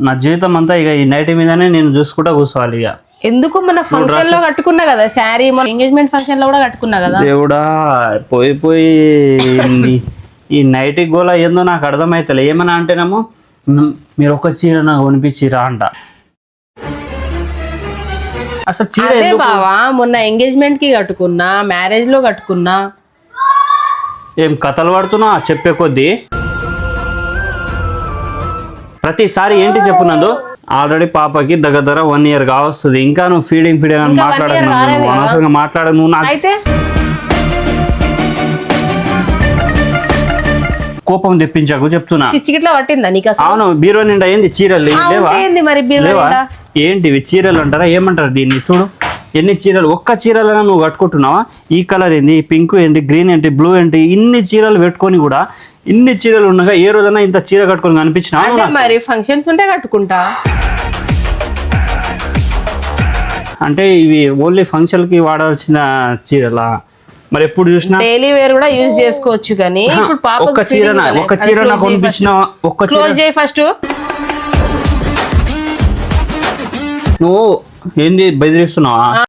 నా జీవితం అంతా ఇక ఈ నైట్ మీదనే నేను చూసుకుంటా కూర్చోవాలి ఇక. ఎందుకు? మన ఫంక్షన్లో కట్టుకున్నా కదా శారీ మన ఎంగేజ్మెంట్ ఫంక్షన్లో కూడా కట్టుకున్నా కదా. దేవుడా పోయి పోయి ఈ- ఈ నైట్ గోల ఏందో నాకు అర్థమైతలే. ఏమన్నా అంటేనేమో "మ్, మీరు ఒక చీర నాకు కొనిపించిరా అంట. అసలు చీర అదే ఎందుకు? బావా మొన్న ఎంగేజ్మెంట్కి కట్టుకున్నా మ్యారేజ్లో కట్టుకున్నా. ఏం కథలు పడుతున్నా? చెప్పే కొద్దీ. ప్రతిసారి ఏంటి చెప్పునందు ఆల్రెడీ పాపకి దగ్గర దగ్గర వన్ ఇయర్ కావస్తుంది. ఇంకా నువ్వు ఫీడింగ్ ఫీడింగ్ అని మాట్లాడకు నువ్వు. అనవసరంగా మాట్లాడ నువ్వు నాకు అయితే? కోపం తెప్పించాకు చెప్తున్నా. పిచ్చి గిట్లా పట్టిందా నీకు అవును బీరో నిండా ఏంది? చీరలు ఏంది మరి? ఏంటివి? చీరలు అంటారా? ఏమంటారు దీన్ని? చూడు. ఎన్ని చీరలు? ఒక్క చీరలైనా నువ్వు కట్టుకుంటున్నావా? ఈ కలర్ ఏంది? పింక్ ఏంటి? గ్రీన్ ఏంటి? బ్లూ ఏంటి? ఇన్ని చీరలు పెట్టుకొని కూడా ఇన్ని చీరలు ఉండగా ఏ రోజైనా ఇంత చీర కట్టుకొని కనిపించినా అదే మరి ఫంక్షన్స్ ఉంటే కట్టుకుంటా. అంటే ఇవి ఓన్లీ ఫంక్షన్కి వాడాల్సిన చీరలా? మరి ఎప్పుడు చూసినా? డైలీ వేర్ కూడా యూజ్ చేసుకోవచ్చు కానీ ఇప్పుడు పాప ఒక్క చీర ఒక్క చీర నాకు కొనిపించిన? ఒక్క క్లోజ్ చేయి ఫస్ట్ నువ్వు ఏంది బెదిరిస్తున్నావా?